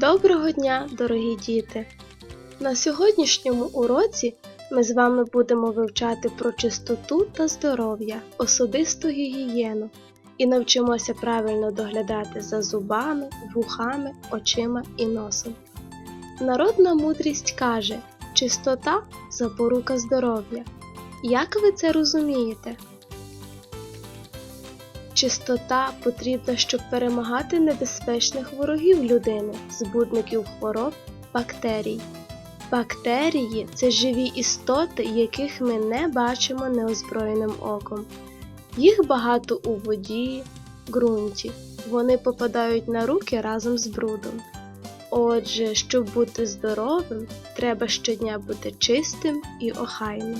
Доброго дня, дорогі діти! На сьогоднішньому уроці ми з вами будемо вивчати про чистоту та здоров'я, особисту гігієну і навчимося правильно доглядати за зубами, вухами, очима і носом. Народна мудрість каже: чистота запорука здоров'я. Як ви це розумієте? Чистота потрібна, щоб перемагати небезпечних ворогів людини, збудників хвороб, бактерій. Бактерії це живі істоти, яких ми не бачимо неозброєним оком. Їх багато у воді, ґрунті. Вони попадають на руки разом з брудом. Отже, щоб бути здоровим, треба щодня бути чистим і охайним.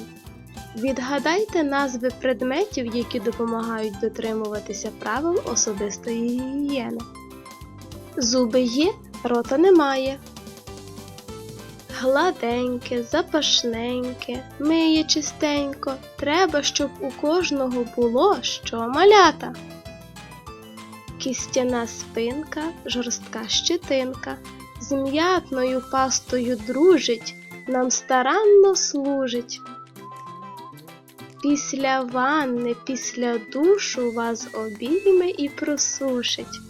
Відгадайте назви предметів, які допомагають дотримуватися правил особистої гігієни. Зуби є, рота немає. Гладеньке, запашненьке, миє чистенько. Треба, щоб у кожного було що малята. Кістяна спинка, жорстка щетинка, з м'ятною пастою дружить, нам старанно служить. Після ванни, після душу вас обійме і просушить.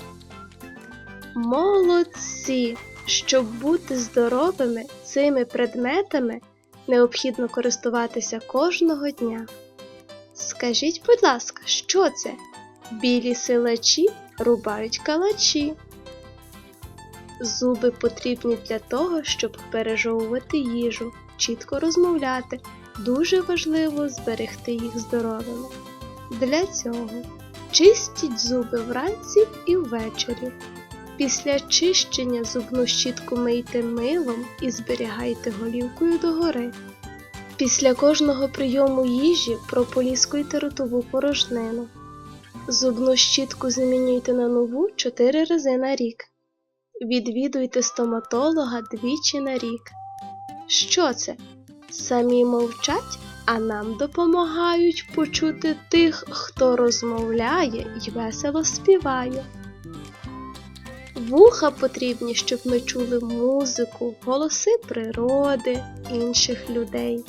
Молодці! Щоб бути здоровими цими предметами, необхідно користуватися кожного дня. Скажіть, будь ласка, що це? Білі силачі рубають калачі. Зуби потрібні для того, щоб пережовувати їжу, чітко розмовляти. Дуже важливо зберегти їх здоровими. Для цього чистіть зуби вранці і ввечері. Після чищення зубну щітку мийте милом і зберігайте голівкою догори. Після кожного прийому їжі прополіскуйте ротову порожнину. Зубну щітку замінюйте на нову 4 рази на рік. Відвідуйте стоматолога двічі на рік. Що це? Самі мовчать, а нам допомагають почути тих, хто розмовляє і весело співає. Вуха потрібні, щоб ми чули музику, голоси природи, інших людей.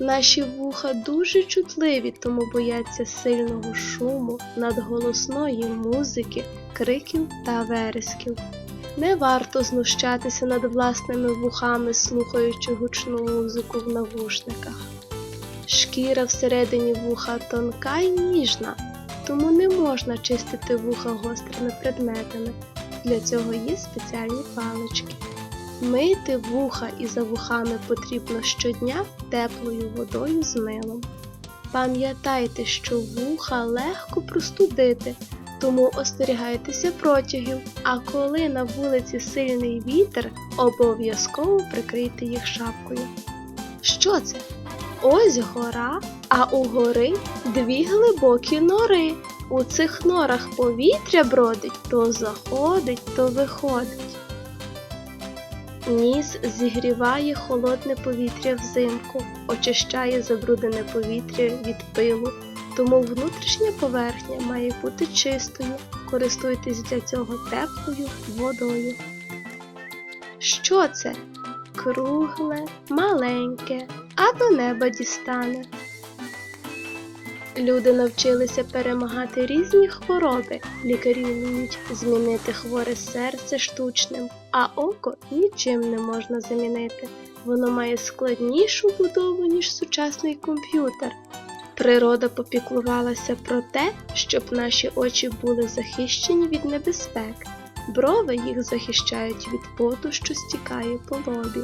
Наші вуха дуже чутливі, тому бояться сильного шуму, надголосної музики, криків та вересків. Не варто знущатися над власними вухами, слухаючи гучну музику в навушниках. Шкіра всередині вуха тонка й ніжна, тому не можна чистити вуха гострими предметами. Для цього є спеціальні палички. Мити вуха і за вухами потрібно щодня теплою водою з милом. Пам'ятайте, що вуха легко простудити, тому остерігайтеся протягів, а коли на вулиці сильний вітер, обов'язково прикрийте їх шапкою. Що це? Ось гора, а у гори дві глибокі нори. У цих норах повітря бродить, то заходить, то виходить. Ніс зігріває холодне повітря взимку, очищає забруднене повітря від пилу, тому внутрішня поверхня має бути чистою. Користуйтесь для цього теплою водою. Що це? Кругле, маленьке, а до неба дістане. Люди навчилися перемагати різні хвороби. Лікарі вміють змінити хворе серце штучним, а око нічим не можна замінити. Воно має складнішу будову, ніж сучасний комп'ютер. Природа попіклувалася про те, щоб наші очі були захищені від небезпек. Брови їх захищають від поту, що стікає по лобі,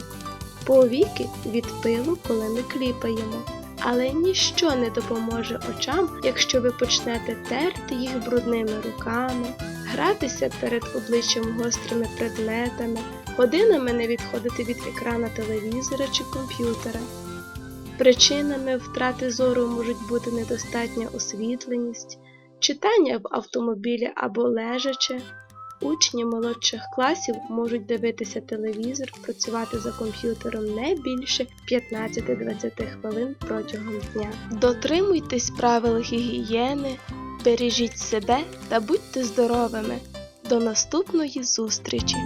повіки від пилу, коли ми кліпаємо. Але ніщо не допоможе очам, якщо ви почнете терти їх брудними руками, гратися перед обличчям гострими предметами, годинами не відходити від екрана телевізора чи комп'ютера. Причинами втрати зору можуть бути недостатня освітленість, читання в автомобілі або лежачи. Учні молодших класів можуть дивитися телевізор, працювати за комп'ютером не більше 15-20 хвилин протягом дня. Дотримуйтесь правил гігієни, бережіть себе та будьте здоровими. До наступної зустрічі!